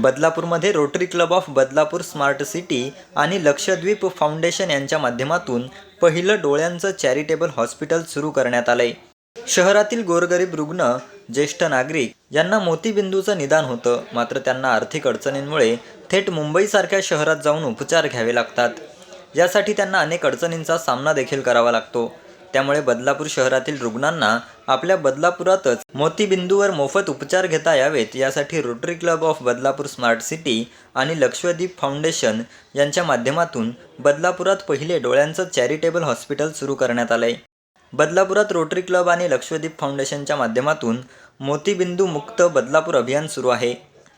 बदलापूरमध्ये rotary club of Badlapur smart city आणि Lakshadweep foundation यांच्या माध्यमातून पहिलं डोळ्यांचं चॅरिटेबल हॉस्पिटल सुरू करण्यात आलंय. शहरातील गोरगरीब रुग्ण ज्येष्ठ नागरिक यांना मोतीबिंदूचं निदान होतं. मात्र त्यांना आर्थिक अडचणींमुळे थेट मुंबईसारख्या शहरात जाऊन उपचार घ्यावे लागतात. यासाठी त्यांना अनेक अडचणींचा सामना देखील करावा लागतो. त्यामुळे बदलापूर शहरातील रुग्णांना आपल्या बदलापुरातच मोतीबिंदूवर मोफत उपचार घेता यावेत. यासाठी rotary club of Badlapur smart city आणि लक्षद्वीप फाउंडेशन यांच्या माध्यमातून बदलापुरात पहिले डोळ्यांचं चॅरिटेबल हॉस्पिटल सुरू करण्यात आलंय. बदलापुरात रोटरी क्लब आणि लक्षद्वीप फाउंडेशनच्या माध्यमातून मोतीबिंदू मुक्त बदलापूर अभियान सुरू आहे.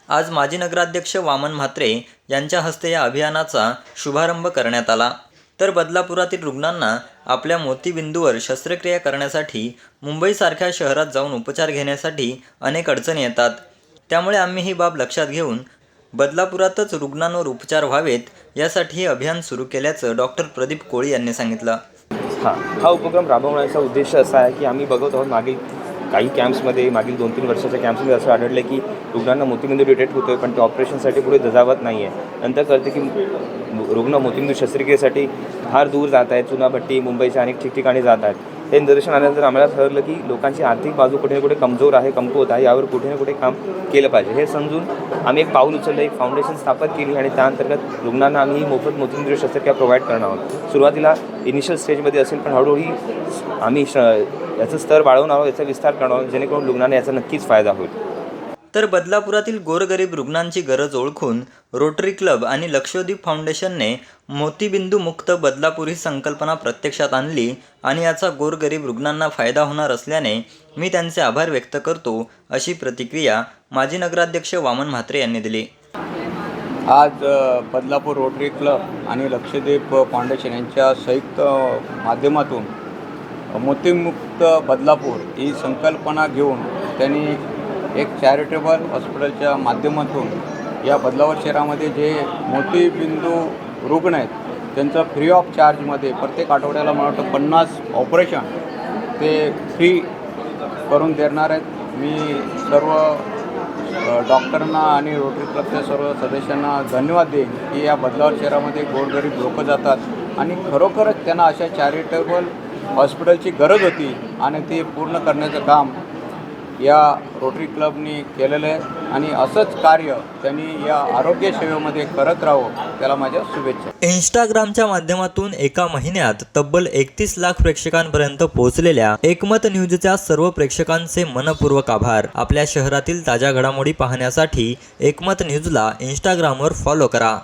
आज माजी नगराध्यक्ष वामन म्हात्रे यांच्या हस्ते या अभियानाचा शुभारंभ करण्यात आला. तर बदलापुरातील रुग्णांना आपल्या मोतीबिंदूवर शस्त्रक्रिया करण्यासाठी मुंबईसारख्या शहरात जाऊन उपचार घेण्यासाठी अनेक अडचणी येतात. त्यामुळे आम्ही ही बाब लक्षात घेऊन बदलापुरातच रुग्णांवर उपचार व्हावेत यासाठी हे अभियान सुरू केल्याचं डॉक्टर प्रदीप कोळी यांनी सांगितलं. हां हा उपक्रम राबवण्याचा उद्देश असा आहे की आम्ही बघत आहोत मागील काही कॅम्प्समध्ये मागील दोन तीन वर्षाच्या कॅम्प्समध्ये असं आढळलं की रुग्णांना मोतीबिंदू डिटेक्ट होतोय पण ते ऑपरेशनसाठी पुढे दजावत नाही आहे नंतर कळते की रुग्ण मोतीबिंदू शस्त्रक्रियेसाठी फार दूर जात आहेत चुनाभट्टी मुंबईच्या अनेक ठिकठिकाणी जात आहेत. हे निदर्शन आल्यानंतर आम्हाला ठरलं की लोकांची आर्थिक बाजू कुठे ना कुठे कमजोर आहे कमकुवत आहे यावर कुठे ना कुठे काम केलं पाहिजे. हे समजून आम्ही एक पाऊल उचललं एक फाउंडेशन स्थापन केली आणि त्याअंतर्गत रुग्णांना आम्ही मोफत मोतीबिंदू शस्त्रक्रिया प्रोव्हाइड करणार आहोत. सुरुवातीला इनिशियल स्टेजमध्ये असेल पण हळूहळू आम्ही श याचं स्तर वाढवून आहोत याचा विस्तार करणार आहोत जेणेकरून रुग्णांना याचा नक्कीच फायदा होईल. तर बदलापुरातील गोरगरीब रुग्णांची गरज ओळखून रोटरी क्लब आणि लक्षद्वीप फाउंडेशनने मोतीबिंदू मुक्त बदलापूर ही संकल्पना प्रत्यक्षात आणली आणि याचा गोरगरीब रुग्णांना फायदा होणार असल्याने मी त्यांचे आभार व्यक्त करतो अशी प्रतिक्रिया माजी नगराध्यक्ष वामन म्हात्रे यांनी दिली. आज बदलापूर रोटरी क्लब आणि लक्षद्वीप फाउंडेशन यांच्या संयुक्त माध्यमातून मोतीमुक्त बदलापूर ही संकल्पना घेऊन त्यांनी एक चॅरिटेबल हॉस्पिटलच्या माध्यमातून या बदलावर शहरामध्ये जे मोतीबिंदू रुग्ण आहेत त्यांचं फ्री ऑफ चार्जमध्ये प्रत्येक आठवड्याला मला वाटतं पन्नास ऑपरेशन ते फ्री करून देणार आहेत. मी सर्व डॉक्टरांना आणि रोटरी क्लबच्या सर्व सदस्यांना धन्यवाद देईन की या बदलावर शहरामध्ये गोरगरीब लोक जातात आणि खरोखरच त्यांना अशा चॅरिटेबल हॉस्पिटलची गरज होती आणि ते पूर्ण करण्याचं काम या रोटरी क्लबनी केलेलं आहे. आणि असंच कार्य त्यांनी या आरोग्य सेवेमध्ये करत राहावं त्याला माझ्या शुभेच्छा. इंस्टाग्रामच्या माध्यमातून एका महिन्यात तब्बल एकतीस लाख प्रेक्षकांपर्यंत पोहोचलेल्या एकमत न्यूजच्या सर्व प्रेक्षकांचे मनपूर्वक आभार. आपल्या शहरातील ताज्या घडामोडी पाहण्यासाठी एकमत न्यूजला इंस्टाग्रामवर फॉलो करा.